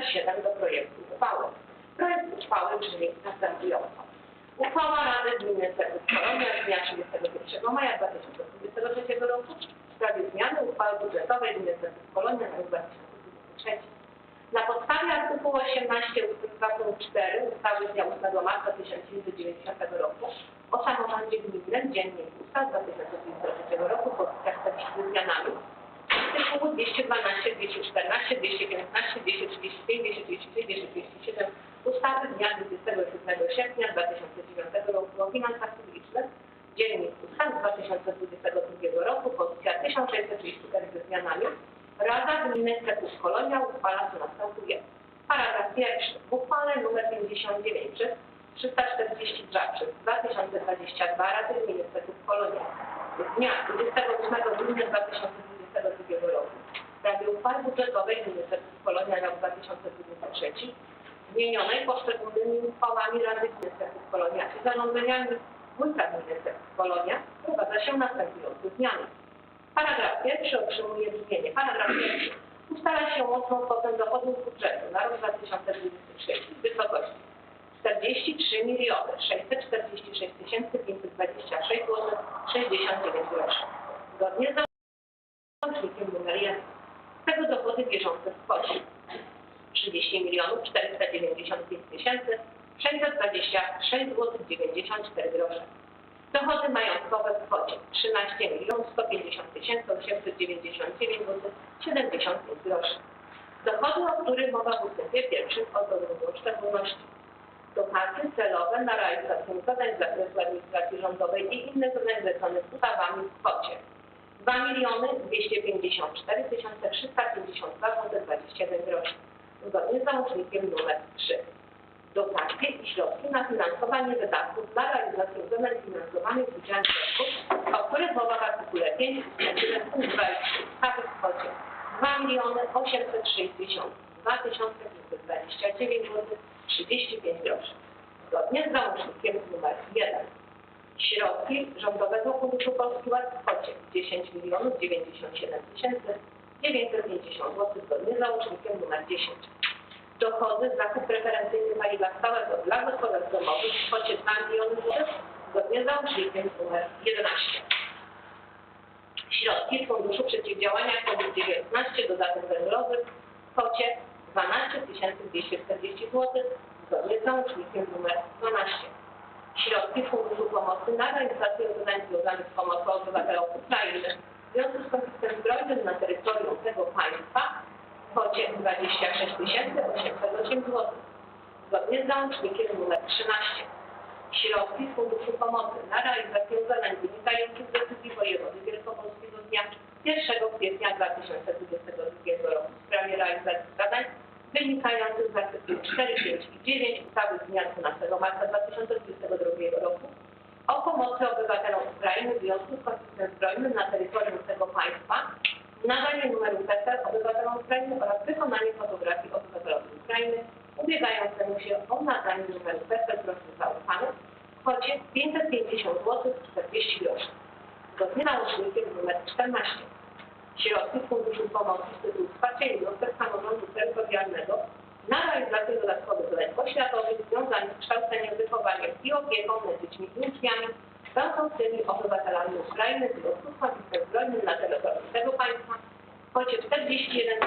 numer 7 do projektu uchwały. Projekt uchwały brzmi następująco. Uchwała Rady Gminy Serwis Kolonia z dnia 31 maja 2023 roku w sprawie zmiany uchwały budżetowej Gminy Serwis Kolonia na rok 2023. Na podstawie artykułu 18 ust. 2 punkt 4 ustawy z dnia 8 marca 1990 roku o samorządzie gminnym Dziennik Ustaw 2023 roku po z zmianami artykułu 212, 214, 215, 235, 236, 237 ustawy z dnia 27 sierpnia 2009 roku o finansach publicznych. Dziennik Ustaw z 2022 roku. Pozycja 1634 ze zmianami Rada Gminy Cetus Kolonia uchwala co następuje. Paragraf pierwszy. W uchwale nr 59 przez 342 przez 2022 Rady Gminy Cetus Kolonia. Z dnia 28 grudnia 2022 roku w sprawie uchwały budżetowej Gminy Cetus Kolonia na rok 2023 zmienionej poszczególnymi uchwałami Rady Cetus Kolonia czy zarządzeniami wójta Gminy Cetus Kolonia wprowadza się następujące zmiany. Paragraf pierwszy otrzymuje brzmienie. Paragraf pierwszy. Ustala się łączną kwotę dochodów budżetu na rok 2023 w wysokości 43 miliony 646 526 zł 69 groszy. Zgodnie z załącznikiem numer 1. Z tego dochody bieżące w kwocie 30 milionów 495 tysięcy 626 zł 94 grosze. Dochody majątkowe w kwocie 13 milionów 150 tysięcy 899 zł 75 groszy. Dochody, o których mowa w ustępie pierwszym odwołują szczególności. Dotacje celowe na realizację zadań z zakresu administracji rządowej i innych zadań zleconych ustawami w kwocie 2 miliony 254 352 zł 27 groszy. Zgodnie z załącznikiem numer 3 dotacje i środki na finansowanie wydatków dla realizacji zadań finansowanych z udziałem środków, o których mowa w artykule 5 ustępie punkt 2 ustawy w kwocie 2 miliony 860 2529 zł 35 groszy. Zgodnie z załącznikiem numer 1 środki Rządowego Funduszu Polski Ład w kwocie 10 milionów 97 tysięcy 950 zł zgodnie z załącznikiem numer 10 dochody z zakup preferencyjnych paliwa stałego dla gospodarstw domowych w kwocie 2 miliony złotych zgodnie z załącznikiem numer 11. Środki z Funduszu Przeciwdziałania COVID-19 dodatek węglowy w kwocie 12 240 zł zgodnie z załącznikiem numer 12. Środki Funduszu Pomocy na realizację zadań związanych z pomocą obywatelom Ukrainy w związku z konfliktem zbrojnym na terytorium tego państwa w kwocie 26 808 zł. Zgodnie z załącznikiem nr 13. Środki z Funduszu Pomocy na realizację zadań wynikających z decyzji wojewody wielkopolskiego dnia 1 kwietnia 2022 roku w sprawie realizacji wynikających z artykułów 4, 5 i 9 ustawy z dnia 12 marca 2022 roku o pomocy obywatelom Ukrainy w związku z konfliktem zbrojnym na terytorium tego państwa nadanie numeru PESEL obywatelom Ukrainy oraz wykonanie fotografii obywatelom Ukrainy ubiegającemu się o nadanie numeru PESEL prośby zaufanych w kwocie 550 zł 40 groszy. Zgodnie z załącznikiem nr 14. Środki z Funduszu Pomocy z tytułu wsparcia jednostek samorządu terytorialnego na realizację dodatkowych zadań oświatowych związanych z kształceniem, wychowaniem i opieką nad dziećmi i uczniami będącymi obywatelami Ukrainy w związku z konfliktem zbrojnym na terytorium tego państwa w kwocie 41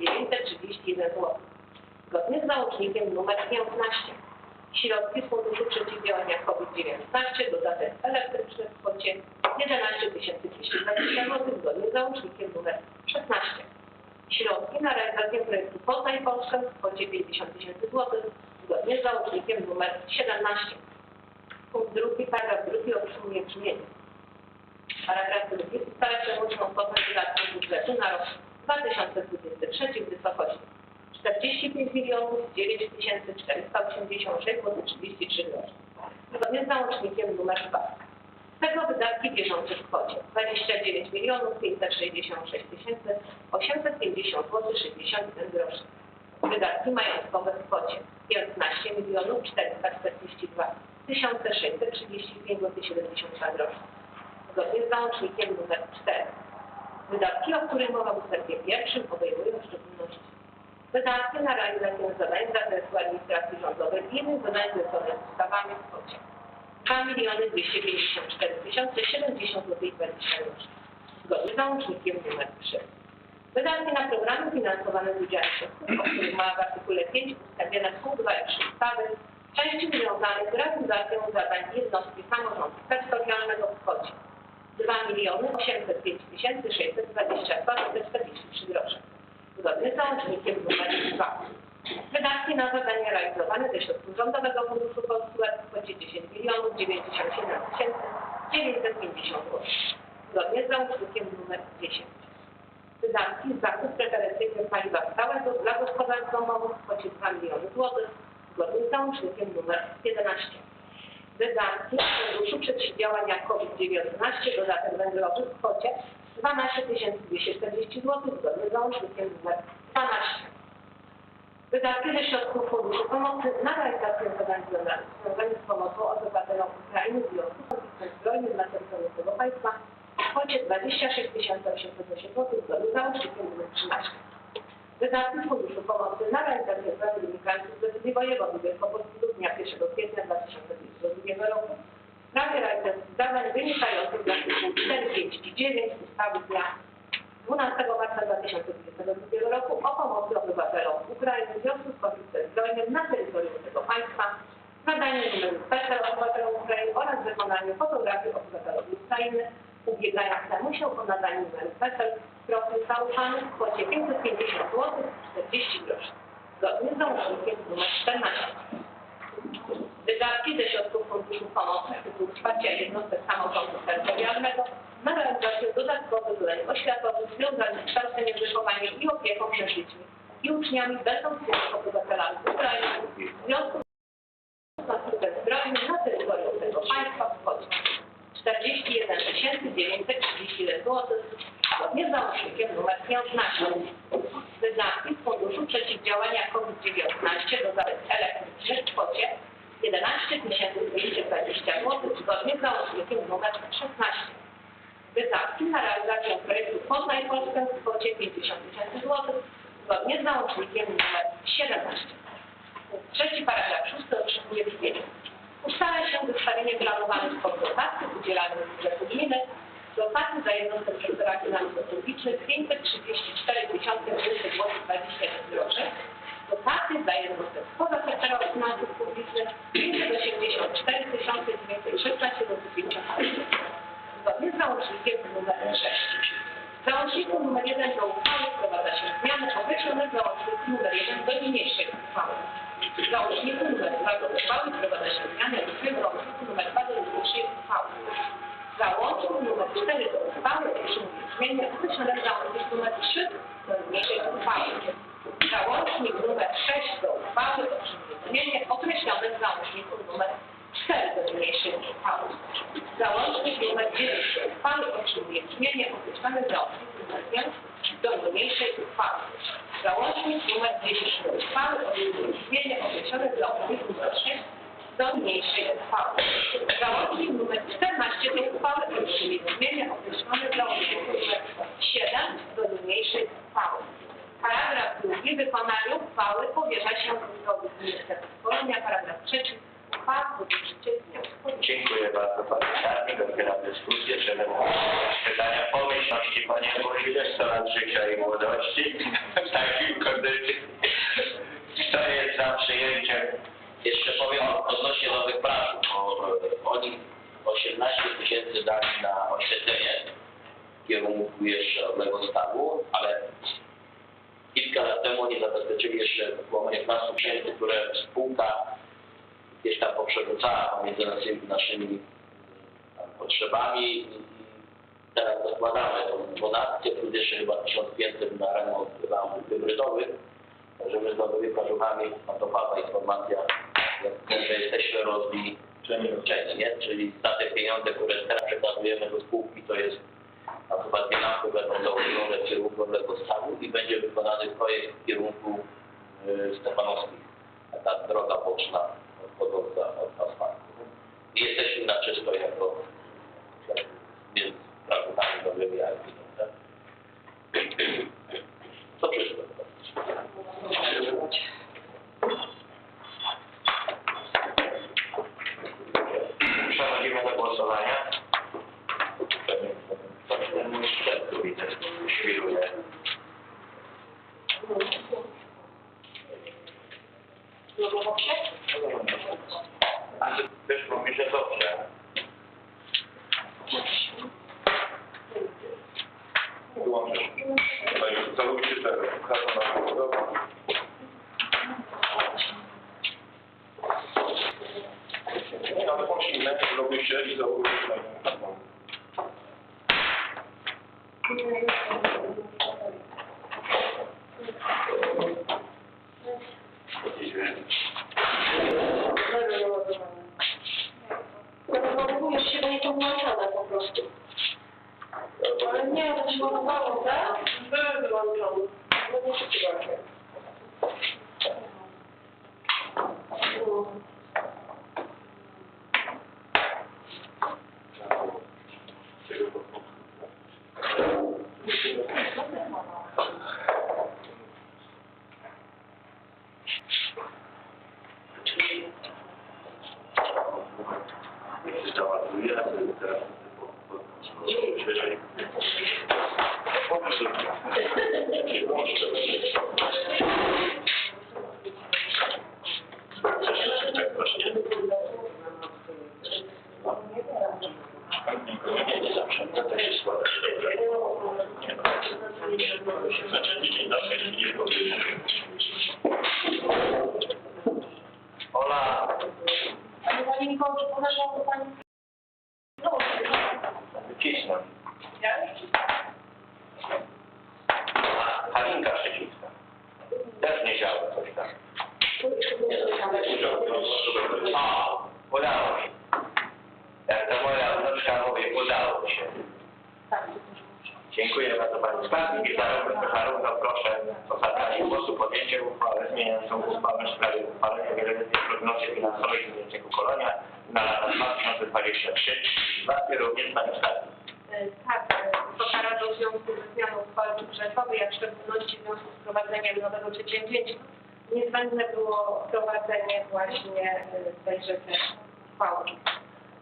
931 zł. Zgodnie z załącznikiem nr 15. Środki z Funduszu Przeciwdziałania COVID-19 dodatek elektryczny w kwocie 11 220 zł zgodnie z załącznikiem nr 16. Środki na realizację projektu Poznań Polskę w kwocie 50 tysięcy złotych zgodnie z załącznikiem nr 17. Punkt drugi, paragraf drugi otrzymuje brzmienie. Paragraf drugi ustala przełączną kwotę wydatków budżetu na rok 2023 w wysokości 45 milionów 9 tysięcy 486 zł 33 groszy. Zgodnie z załącznikiem nr 2. Z tego wydatki bieżące w kwocie 29 milionów 566 tysięcy 850 zł 61 groszy. Wydatki majątkowe w kwocie 15 milionów 442 1635 zł 72 groszy. Zgodnie z załącznikiem nr 4. Wydatki, o których mowa w ustępie pierwszym obejmują w szczególności Wydatki na realizację zadań z zakresu administracji rządowej i innych zadań zleconych ustawami w kwocie 2 miliony 254 tysiące 70 zł 20 groszy. Zgodnie z załącznikiem nr 3. Wydatki na programy finansowane z udziałem środków, o których mowa w artykule 5 ust. 1 punkt 2 i 3 ustawy, w części związanych z realizacją zadań jednostki samorządu terytorialnego w kwocie 2 miliony 805 tysięcy 622 zł 43 grosze. Zgodnie z załącznikiem nr 2. Wydatki na zadania realizowane ze środków Rządowego Funduszu Ład w kwocie 10 milionów 97 tysięcy 950 zł. Zgodnie z załącznikiem nr 10 wydatki z zakup preferencyjnych paliwa stałego dla gospodarstw domowych w kwocie 2 miliony złotych zgodnie z załącznikiem nr 11. Wydatki z Funduszu Przeciwdziałania COVID-19 dodatek węglowy w kwocie 12 240 zł zgodnie z załącznikiem nr 12. Wydatki ze środków Funduszu Pomocy na realizację zadań związanych z pomocą obywatelom Ukrainy w związku z konfliktem zbrojnym na terytorium tego państwa w kwocie 26 808 zł zgodnie z załącznikiem nr 13. Wydatki Funduszu Pomocy na realizację zadań wynikających z decyzji wojewody Wielkopolskiego dnia 1 kwietnia 2022 roku sprawie realizacji zadań wynikających z artykułu 459 ustawy dnia 12 marca 2022 roku o pomocy obywatelom Ukrainy w związku z konfliktem zbrojnym na terytorium tego państwa, nadanie numeru PESEL obywatelom Ukrainy oraz wykonanie fotografii obywatelom Ukrainy, ubiegania temu się o nadanie numeru PESEL profil zaufany w kwocie 550 zł 40 groszy. Zgodnie z załącznikiem nr 14. Wydatki ze środków Funduszu Pomocy z tytułu wsparcia jednostek samorządu terytorialnego na realizację dodatkowych zadań oświatowych związanych z kształceniem, wychowaniem i opieką nad dziećmi i uczniami będącymi obywatelami Ukrainy w związku z konfliktem zbrojnym na terytorium tego państwa w kwocie 41 931 zł zgodnie z załącznikiem nr 15. Wydatki z Funduszu Przeciwdziałania COVID-19 dodatek elektryczny w kwocie 11 220 zł zgodnie z załącznikiem nr 16. Wydatki na realizację projektu Poznaj Polskę w kwocie 50 tysięcy złotych zgodnie z załącznikiem nr 17. Punkt Trzeci paragraf szósty otrzymuje brzmienie. Ustala się wystawienie planowanych kwot dotacji udzielanych z budżetu gminy dotacji za jednostkę sektora finansów publicznych 534 200 zł 21 groszy dotacji dla jednostek spoza sektora finansów publicznych 584 916 zł 54 zgodnie z załącznikiem nr 6. W załączniku nr 1 do uchwały wprowadza się zmiany określone w załączniku nr 1 do niniejszej uchwały. W załączniku nr 2 do uchwały wprowadza się zmiany w załączniku nr 2 do niniejszej uchwały. Załącznik nr 4 do uchwały otrzymuje zmiany określone w załączniku nr 3 do niniejszej uchwały. Załącznik 6 do uchwały otrzymuje zmiany określone w załączniku nr 4 do niniejszej uchwały. Załącznik nr 9 do uchwały otrzymuje brzmienie określone w załączniku nr 5 do niniejszej uchwały. Załącznik nr 10 do uchwały otrzymuje brzmienie określone w załączniku nr 6 do niniejszej uchwały. Załącznik nr 14 do uchwały otrzymuje brzmienie określone w załączniku nr 7 do niniejszej uchwały. Paragraf drugi. Wykonaniu uchwały powierza się wójtowi ministra szkolenia. Paragraf trzeci. Uchwała uchwalenia. Dziękuję bardzo Panie Czarnik. Otwieram dyskusję. Czy pytania pomyślności Panie Wójcie, 100 lat życia i młodości w takim kondycji. Kto jest za przyjęciem? Jeszcze powiem odnośnie nowych branż, bo e, oni 18 tysięcy dali na oświetlenie kierunku jeszcze odlewostawu, ale kilka lat temu oni zabezpieczyli jeszcze około 15 tysięcy, które spółka gdzieś tam poprzerzucała pomiędzy naszymi, naszymi potrzebami teraz dokładamy tą donację, plus jeszcze chyba 1500 na remont lamp hybrydowych. Także my z nowymi plażuchami, a to pada informacja, że jesteśmy rozliczeni, nie? Czyli za te pieniądze, które teraz przekazujemy do spółki, to jest a zobaczmy lampy będą założone w kierunku odległego stawu i będzie wykonany projekt w kierunku y, Stefanowskich, taka droga boczna odchodząca od asfaltu. I jesteśmy na czysto jako między prawnikami dobrymi a tak? Co przyszło? Przechodzimy do głosowania. osobiste świruje. A wyszło mi, że dobrze. Wyłączysz. To już teraz. Kasa na głowę. Odpocznijmy, robicie i załóżmy. Zachowujesz się, bo nie to włączone po prostu. Ale nie, to się tak? Były wyłączone. No nie się Dziękuję bardzo Pani Skarbnik i zarówno, zarówno proszę o zabranie głosu, podjęcie uchwały zmieniającą uchwałę w sprawie uchwalenia wieloletniej prognozy finansowej Gminnego Kolonia na lata 2023-2022, również Pani Skarbnik. E, Tak, e, Wysoka Rada w związku ze zmianą uchwały budżetowej, a w szczególności w związku z wprowadzeniem nowego przedsięwzięcia, niezbędne było wprowadzenie właśnie e, tejże uchwały.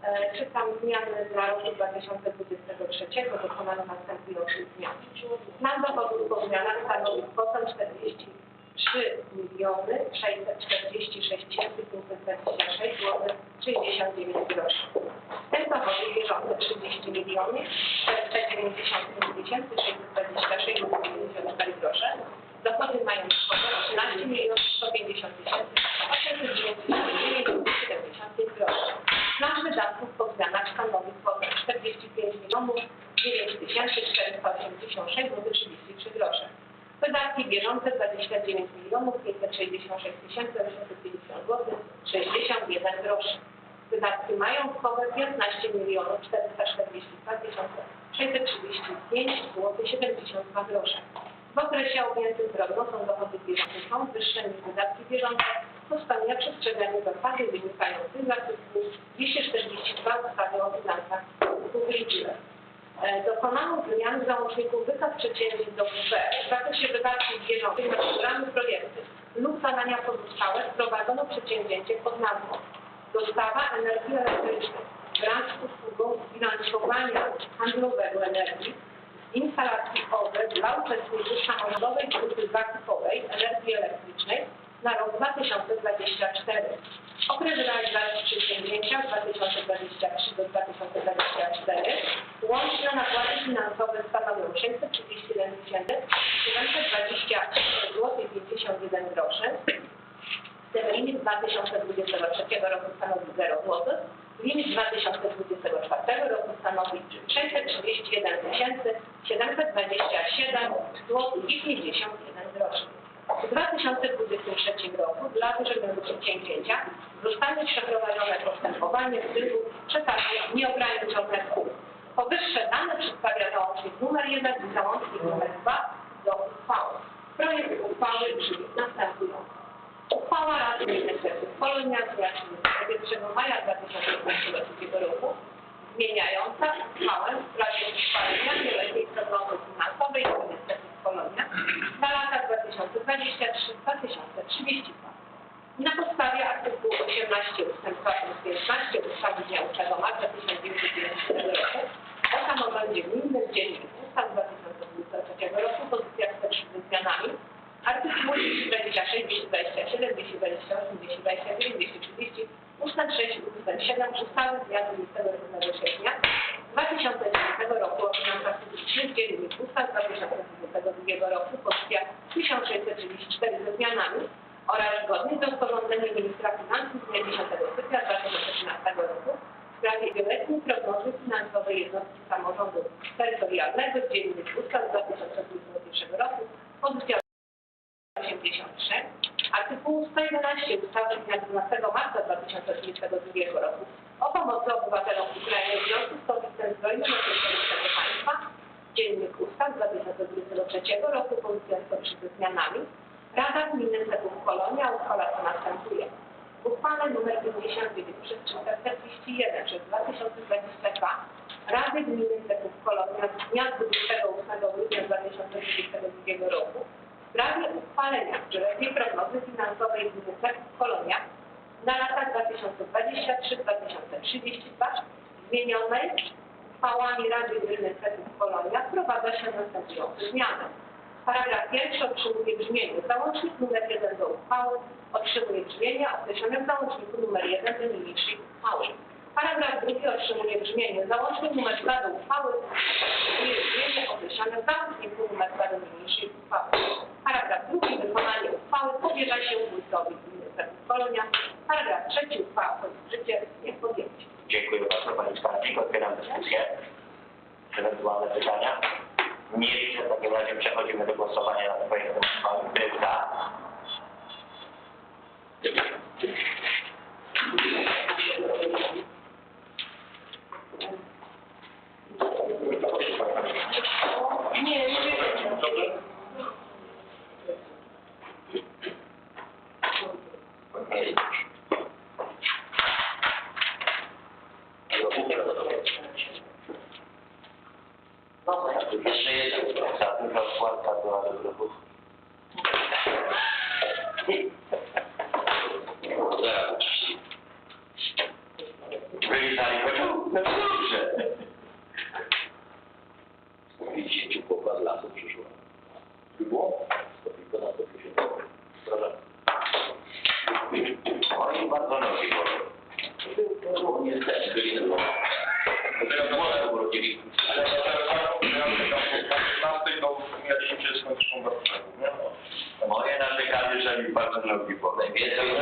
E, Czytam zmiany dla roku 2023 dokonano następujących zmian. Plan dochodów po zmianach stanowi kwotę 43 miliony 646 526 zł 69 groszy. Ten dochody bieżące 30 milionów 495 626 zł 94 grosze. Dochody majątkowe 13 milionów 150 899 zł 75 groszy. Plan wydatków po zmianach stanowi kwotę 45 milionów 9 486 zł 33 grosze. Wydatki bieżące 29 milionów 566 850 zł 61 groszy. Wydatki majątkowe 15 milionów 442 635 zł 72 grosze. W okresie objętym prognozą dochody bieżące są wyższe niż wydatki bieżące, co spełnia przestrzeganie zasady wynikających z artykułu 242 ustawy o finansach publicznych. E, Dokonano zmian w załączniku wykaz B w zakresie wydatków bieżących na programy, projekty lub zadania pozostałe wprowadzono przedsięwzięcie pod nazwą Dostawa energii elektrycznej wraz z usługą bilansowania handlowego energii instalacji OZE dla uczestników samorządowej grupy zakupowej energii elektrycznej na rok 2024. Okres realizacji przedsięwzięcia 2023 do 2024 łączne nakłady finansowe stanowią 631 720 zł 51 groszy. Limit 2023 roku stanowi 0 zł. Limit 2024 roku stanowi 631 727 zł i 51 groszy. W 2023 roku dla dużego przedsięwzięcia zostanie przeprowadzone postępowanie w celu przekazania nieograniczonych kół. Powyższe dane przedstawia załącznik numer 1 i załącznik numer 2 do uchwały. Projekt uchwały brzmi następująco. Uchwała Rady Ministerstwa Polonia z dnia 31 maja 2022 roku zmieniająca uchwałę w sprawie uchwalenia wieloletniej prognozy finansowej Ministerstwa Polonia na lata 2023-2032. Na podstawie artykułu 18 ust. 2 ust. 15 ustawy z dnia 8 marca 1990 roku o samorządzie gminnym w dzienniku ustaw 2023 roku pozycja 103 zmianami artykuły 226, 227, 228, 8, 229, 230, ustęp 6 lub ustęp 7 ustawy z dnia 28 sierpnia 2009 roku dziennik ustaw 2022 roku pozycja 1634 ze zmianami oraz zgodnie z rozporządzeniem ministra finansów z dnia 10 stycznia 2013 roku w sprawie wieloletniej prognozy finansowej jednostki samorządu terytorialnego dziennik ustaw z 2021 roku pozycja 83 artykułu 111 ustawy z dnia 12 marca 2022 roku o pomocy obywatelom Ukrainy w związku z konfliktem zbrojnym na terytorium Dziennik Ustaw z 2023 roku, 103 ze zmianami, Rada Gminy Setów Kolonia uchwala co następuje. W uchwale nr 59 przez 341 przez 2022 Rady Gminy Setów Kolonia z dnia 28 grudnia 2022 roku w sprawie uchwalenia wieloletniej prognozy finansowej gminy Setów Kolonia na lata 2023-2032 zmienionej uchwałami Rady Gminy Setów Kolonia wprowadza się następujące zmiany. Paragraf pierwszy otrzymuje brzmienie. Załącznik numer 1 do uchwały otrzymuje brzmienie określone w załączniku numer 1 do niniejszej uchwały. Paragraf drugi otrzymuje brzmienie. Załącznik numer 2 do uchwały otrzymuje brzmienie określone w załączniku numer 2 do niniejszej uchwały. Paragraf drugi. Wykonanie uchwały powierza się wójtowi gminy Setów Kolonia. Paragraf trzeci. Uchwała wchodzi w życie z dniem. Dziękuję bardzo Pani Skarbnik. Otwieram dyskusję. Ewentualne pytania? Nie widzę. W takim razie przechodzimy do głosowania nad projektem uchwały. Kto jest za? Yeah.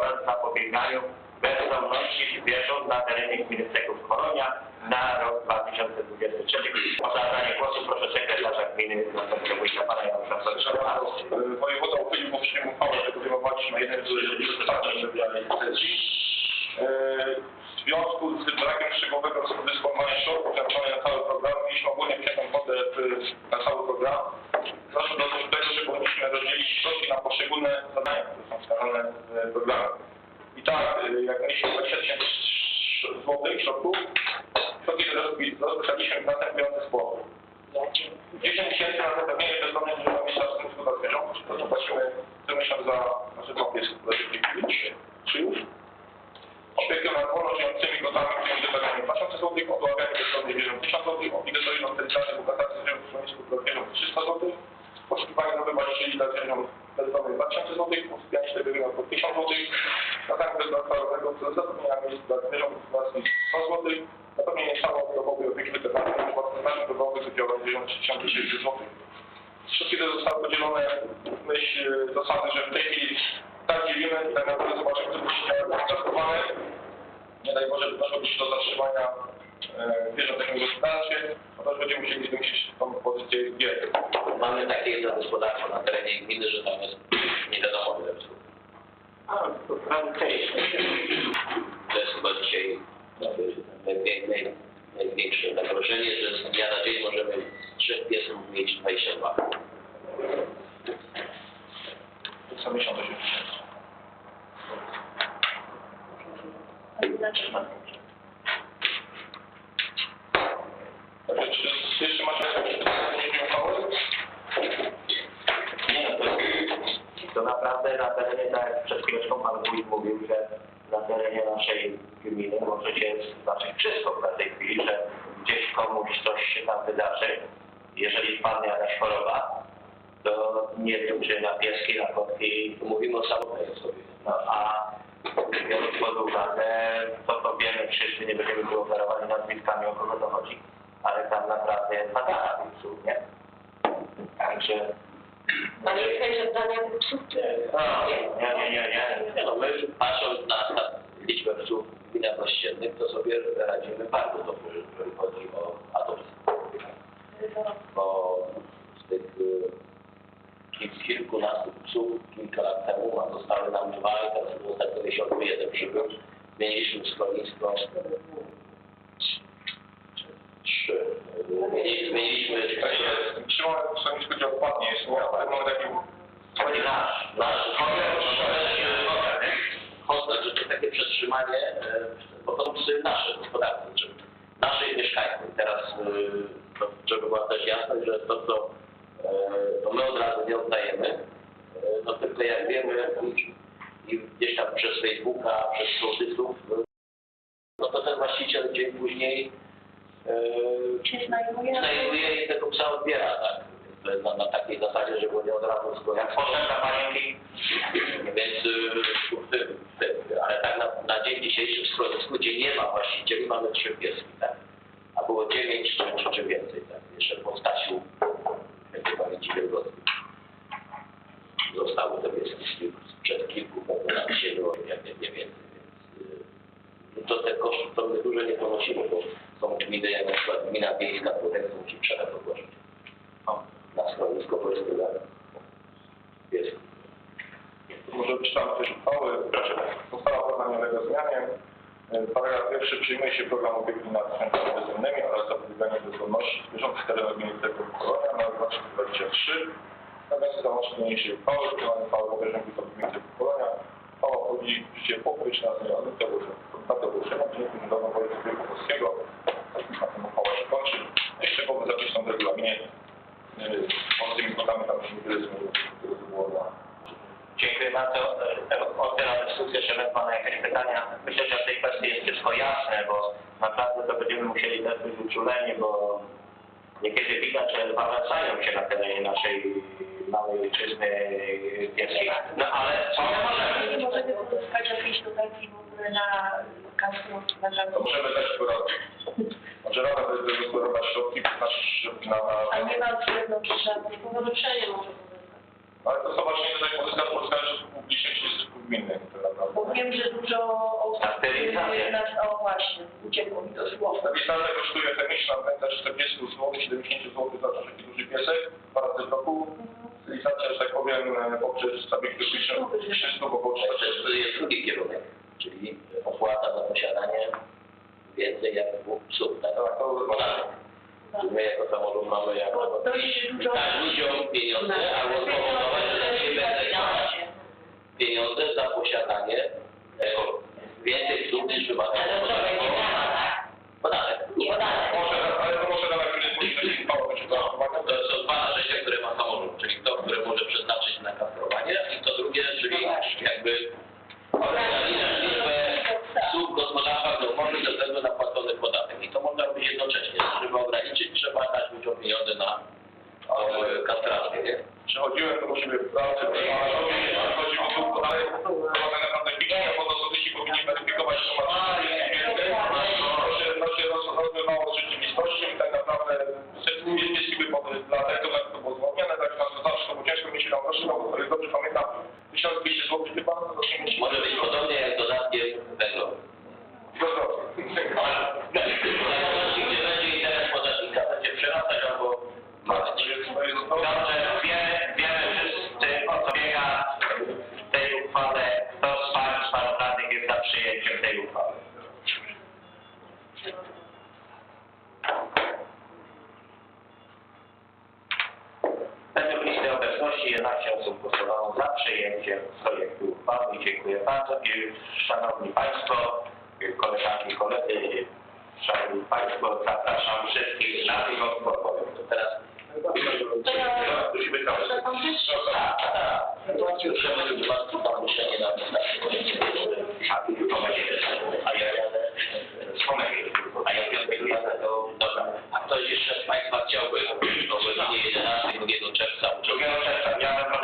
Oraz zapobieganiu bezdomności zwierząt na terenie gminy Ceków Kolonia na rok 2023. O zabranie głosu proszę sekretarza gminy Następnego Wójta Pana Janusza Soczera. Y, Wojewoda uchylił poprzednią uchwałę, że podejmowaliśmy na jeden z ostatnich sesji. Y, W związku z brakiem szczegółowego rozdysponowania środków przeznaczonych na cały program, mieliśmy ogólnie kwotę y, na cały program. Doszło do tego, że powinniśmy rozdzielić środki na poszczególne zadania, które są wskazane w programie. I tak, y, jak mieliśmy 20 tysięcy złotych środków, środki rozpisaliśmy w następujący sposób. 10 tysięcy na zapewnienie bezdomnych zwierząt miejsca w sumie dla zwierząt, to płacimy co miesiąc za nasze papier, czy już? Opiekę nad wolnożyjącymi kotami, którymi wypełniamy 2000 zł, odławianie bezdomnych zwierząt 1000 zł, obligatoryjną terytorialną edukację zwierząt w środowisku zwierząt 300 zł, poszukiwanie nowych właścicieli dla zwierząt bezdomnych 2000 zł, usypianie ślepych zwierząt po 1000 zł, natak bezdomnego do zapewnienia miejsc dla zwierząt własnych 100 zł, zapewnienie samoobrobowej opieki weterynaryjnej własnością domowych z udziałem zwierząt 3000 zł. Wszystkie te zostały podzielone w myśl e, zasady, że w tej chwili tak dzielimy, tak naprawdę zobaczymy, się działo zastosowane. Nie daj Boże, doszłoby się do zatrzymania e, zwierząt w takim gospodarstwie, no to będziemy musieli zwiększyć tą pozycję gier. Mamy takie jedno gospodarstwo na terenie gminy, że tam jest nie wiadomo ile psów. A, to też. To jest chyba dzisiaj naj- największe zagrożenie, że z dnia na dzień możemy z trzech piesów mieć 22. Co miesiąc 8 tysięcy. Dlaczego? Także czy jeszcze macie jakieś pytania uchwały? Nie, no to, to naprawdę na terenie, tak jak przed chwileczką Pan Wójt mówił, że na terenie naszej gminy może się zdarzyć wszystko w tej chwili, że gdzieś komuś coś się tam wydarzy. Jeżeli wpadnie jakaś choroba, to nie wiem, czy na pieski, na kotki, Mówimy o samotnej osobie. no, a biorąc pod uwagę, to to wiemy wszyscy, nie będziemy tu operowali nazwiskami, o kogo to chodzi, tam naprawdę bagana tych psów, nie? Także... Panie Jerzy, zdania tych psów, czy... No, nie, nie, nie, nie. Nie no, my patrząc na, liczbę psów w gminach rozściennych, to sobie radzimy bardzo dobrze, jeżeli chodzi o adopcję. Bo z tych y, kil- kilkunastu psów kilka lat temu a zostały nam dwa i teraz w ostatnim miesiącu jeden przybył. Zmieniliśmy schronisko. Trzy. Tak jest. Trzymamy stanowisko, gdzie odpadnie jest. Ale mamy taki... Chodzi nasz, nasz, Chodź, że to takie przetrzymanie, e, bo to są nasze gospodarcze, czy naszych mieszkańców. Teraz, e, żeby była też jasność, że to, co e, to my od razu nie oddajemy, no tylko jak wiemy i gdzieś tam przez Facebooka, przez sołtysów, no to ten właściciel dzień później e, Się znajduje? znajduje i tego psa odbiera, tak? Na, na takiej zasadzie, że go nie od razu Jak zgłaszać. poszedł na panienki, Więc y, tym, ale tak na, na dzień dzisiejszy w schronisku, gdzie nie ma właścicieli, mamy trzy pieski, tak? A było dziewięć czy, czy, czy więcej, tak? Jeszcze po Stasiu, będzie pamięci wielgotnej. Zostały te pieski z kilku, sprzed kilku, może nawet siedmiu, jak nie, nie więcej. Więc y, to te koszty to my duże nie ponosimy, bo są gminy, jak na przykład gmina wiejska, które chcą ci przelew ogłosić. Na powiedzmy dla piesków. Może czytamy też uchwały. Proszę. Uchwała o uległa zmianie. Paragraf pierwszy przyjmuje się program opieki nad zwierzętami bezdomnymi oraz zapobieganie bezdomności w terenach gminy tego Kolonia na 2023. Natomiast załącznik niniejszej uchwały, wykonanie uchwały powierzchni tego Kolonia. Uchwała wchodzi w życie po pierwszym raz data ogłoszenia w Dzienniku Urzędowym Województwa Wielkopolskiego. Na tym uchwała się kończy. Jeszcze mogę zapisać w regulaminie. e, Z tymi kodami tam się tyle które było na Dziękuję bardzo. E, Otwieram dyskusję, czy ewentualnie Pana jakieś pytania. Myślę, że w tej kwestii jest wszystko jasne, bo naprawdę to będziemy musieli też być uczuleni, bo niekiedy widać, że zawracają się na terenie naszej małej ojczyzny pieski. No ale co my możemy? Nie możemy pozyskać jakiejś dotacji w ogóle na kasę na To możemy dać tylko będzie wygospodarować środki, znaczy środki na... A na nie ma względów żadnych powoduszenia może ale to są właśnie tutaj pozyskać środków publicznych czy środków gminnych. Bo wiem, że dużo osób nas, o właśnie, uciekło mi to słowo. Zapisane kosztuje chemiczna węgla 40 zł, 70 zł za taki duży piesek, dwa razy w roku. Stylizacja, że tak powiem, e, poprzez zabieg techniczny 300 około Jeszcze 40. jest drugi kierunek, czyli opłata za posiadanie więcej jak dwóch psów. Tak, Tak, to podatek. My jako samorząd mamy jako dać ludziom pieniądze, albo spowodować, że nie będę płacić pieniądze za posiadanie e, więcej psów niż wymaga podatek. Ale to może rada gminy powinna się uchwała być wypracowana. To są dwa narzędzia, które ma samorząd, czyli I szanowni Państwo, koleżanki, koledzy, szanowni państwo, zapraszam wszystkich na wyjątkowo. To teraz To ja... Musimy tak, tak. Na. A A ja jadę. Słomek, A ja piątek jadę do... Dobra. A ktoś jeszcze z Państwa chciałby o godzinie 11 2 czerwca 2 czerwca